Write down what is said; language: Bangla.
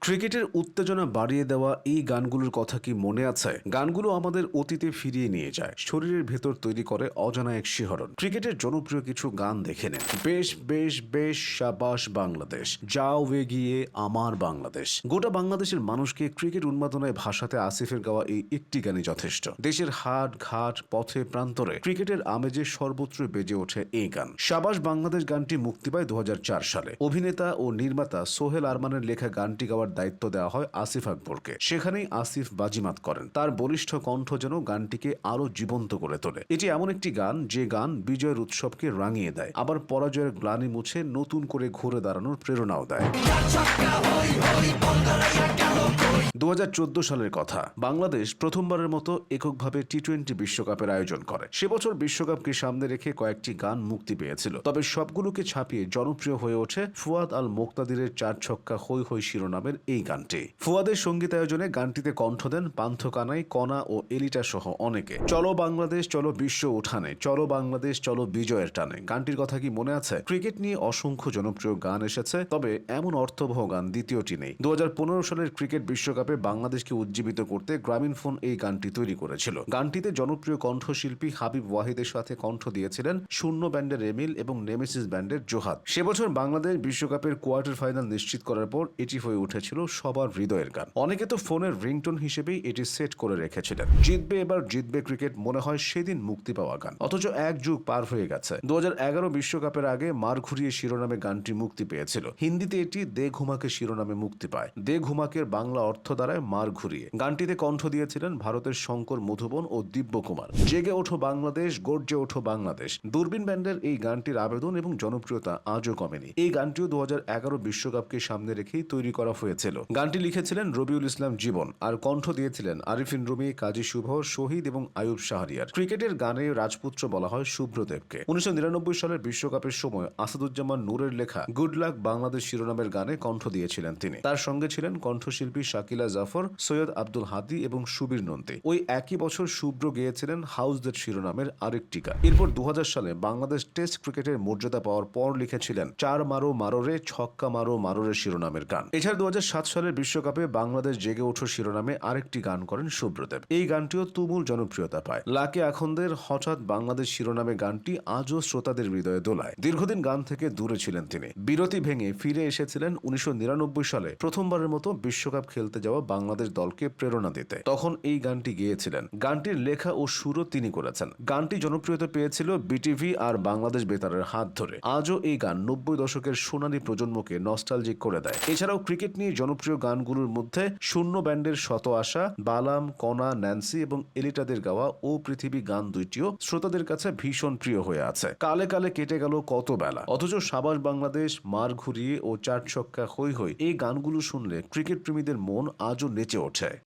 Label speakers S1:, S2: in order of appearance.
S1: ক্রিকেটের উত্তেজনা বাড়িয়ে দেওয়া এই গানগুলোর কথা কি মনে আছে? গানগুলো আমাদের অতীতে ফিরিয়ে নিয়ে যায়, শরীরের ভেতর তৈরি করে অজানা এক শিহরণ। ক্রিকেটের জনপ্রিয় কিছু গান দেখে নেন। বেশ বেশ বেশ, সাবাস বাংলাদেশ, যাও গিয়ে আমার বাংলাদেশ। গোটা বাংলাদেশের মানুষকে ক্রিকেট উন্মাদনায় ভাষাতে আসিফের গাওয়া এই একটি গানই যথেষ্ট। দেশের হাট, ঘাট, পথে, প্রান্তরে ক্রিকেটের আমেজে সর্বত্র বেজে ওঠে এই গান। সাবাস বাংলাদেশ গানটি মুক্তি পায় দু হাজার চার সালে। অভিনেতা ও নির্মাতা সোহেল আরমানের লেখা গানটি গাওয়ার দায়িত্ব দেওয়া হয় আসিফ আকবরকে। সেখানেই আসিফ বাজিমাত করেন। তার বলিষ্ঠ কণ্ঠ যেন গানটিকে আরও জীবন্ত করে তোলে। এটি এমন একটি গান যে গান বিজয়ের উৎসবকে রাঙিয়ে দেয়, আবার পরাজয়ের গ্লানি মুছে নতুন করে ঘুরে দাঁড়ানোর প্রেরণাও দেয়। দু হাজার চোদ্দ সালের কথা। বাংলাদেশ প্রথমবারের মতো এককভাবে টি টোয়েন্টি বিশ্বকাপের আয়োজন করে। সে বছর বিশ্বকাপকে সামনে রেখে কয়েকটি গান মুক্তি পেয়েছিল। তবে সবগুলোকে ছাপিয়ে জনপ্রিয় হয়ে ওঠে ফুয়াদ আল মোক্তাদিরের চার ছক্কা হৈ হৈ শিরোনামের এই গানটি। ফুয়াদের সঙ্গীতায়োজনে গানটিতে কণ্ঠ দেন পান্থ কানাই কণা ও এলিটা সহ অনেকে। চলো বাংলাদেশ, চলো বিশ্ব উঠানে, চলো বাংলাদেশ, চলো বিজয়ের টানে। গানটির কথা কি মনে আছে? ক্রিকেট নিয়ে অসংখ্য জনপ্রিয় গান এসেছে, তবে এমন অর্থবহ গান দ্বিতীয়টি নেই। দু হাজার পনেরো সালের ক্রিকেট বিশ্বকাপে বাংলাদেশকে উজ্জীবিত করতে গ্রামীণ ফোন এই গানটি তৈরি করেছিল। গানটিতে জনপ্রিয় কণ্ঠশিল্পী হাবিব ওয়াহিদের সাথে কণ্ঠ দিয়েছিলেন শূন্য ব্যান্ডের এমিল এবং নেমেসিস ব্যান্ডের জোহাদ সে বছর বাংলাদেশ বিশ্বকাপের কোয়ার্টার ফাইনাল নিশ্চিত করার পর এটি হয়ে উঠেছিল সবার হৃদয়ের গান। অনেকে তো ফোনের রিংটোন হিসেবেই এটি সেট করে রেখেছিলেন। জিতবে এবার জিতবে ক্রিকেট মনে হয় সেদিন মুক্তি পাওয়া গান। অথচ এক যুগ পার হয়ে গেছে। দু বিশ্বকাপের আগে মার ঘুরিয়ে শিরোনামে গানটি মুক্তি পেয়েছিল। হিন্দিতে এটি দে ঘুমাকে শিরোনামে মুক্তি পায়। দে ঘুমাকের বাংলা অর্থ দ্বারায় মার ঘুরিয়ে। গানটিতে কণ্ঠ দিয়েছিলেন ভারতের শঙ্কর মধুবন ও দিব্য কুমার জেগে ওঠো বাংলাদেশ, গর্জে ওঠো বাংলাদেশ। দূরবীন ব্যান্ডের এই গানটির আবেদন এবং জনপ্রিয়তা আজও কমেনি। এই গানটিও দু বিশ্বকাপকে সামনে রেখেই তৈরি করা হয়েছিল। গানটি লিখেছিলেন রবিউল ইসলাম জীবন আর কণ্ঠ দিয়েছিলেন আরিফিন রুমি, কাজী শুভ, শহীদ এবং আয়ুব শাহরিয়ার। ক্রিকেটের গানে রাজপুত্র বলা হয় শুভ্রদেবকে উনিশশো নিরানব্বই সালের বিশ্বকাপের সময় আসাদুজ্জামান নূরের লেখা গুড লাক বাংলাদেশ শিরোনামের গানে কণ্ঠ দিয়েছিলেন তিনি। তার সঙ্গে ছিলেন কণ্ঠশিল্পী শাকিলা জাফর, সৈয়দ আব্দুল হাদি এবং সুবীর নন্দী। ওই একই বছর শুভ্র গেয়েছিলেন হাউস শিরোনামের আরেকটি গান। এরপর দু সালে বাংলাদেশ টেস্ট ক্রিকেটের মর্যাদা পাওয়ার পর লিখেছিলেন চার মারো মারোরে, ছক্কা মারো মারোরে শিরোনামের গান। এছাড়া দু হাজার সাত সালের বিশ্বকাপে বাংলাদেশ জেগে ওঠো শিরোনামে আরেকটি গান করেন শুভ্রদেব এই গানটিও তুমুল জনপ্রিয়তা পায়। লাকে আখন্দের হঠাৎ বাংলাদেশ শিরোনামে গানটি আজও শ্রোতাদের হৃদয়ে দোলায়। দীর্ঘদিন গান থেকে দূরে ছিলেন তিনি। বিরতি ভেঙে ফিরে এসেছিলেন উনিশশো নিরানব্বই সালে। প্রথমবারের মতো বিশ্বকাপ খেলতে যাওয়া বাংলাদেশ দলকে প্রেরণা দিতে। তখন এই গানটি গেয়েছিলেন। গানটির লেখা ও সুরও তিনি করেছেন। গানটি জনপ্রিয়তা পেয়েছিল বিটিভি আর বাংলাদেশ বেতারের হাত ধরে। আজও এই গান নব্বই দশকের সোনালী প্রজন্মকে নস্টালজিক করে দেয়। এছাড়াও ক্রিকেট নিয়ে জনপ্রিয় গানগুলোর মধ্যে শূন্য ব্যান্ডের শত আশা, বালাম কণা ন্যান্সি এবং এলিটাদের গাওয়া ও পৃথিবী গান দুইটিও শ্রোতাদের কাছে ভীষণ প্রিয় হয়ে আছে। কালে কালে কেটে গেল কত বেলা। অথচ সাবাস বাংলাদেশ, মার ঘুরিয়ে ও চার ছক্কা হই হই এই গানগুলো শুনলে ক্রিকেট প্রেমীদের মন আজও নেচে ওঠে।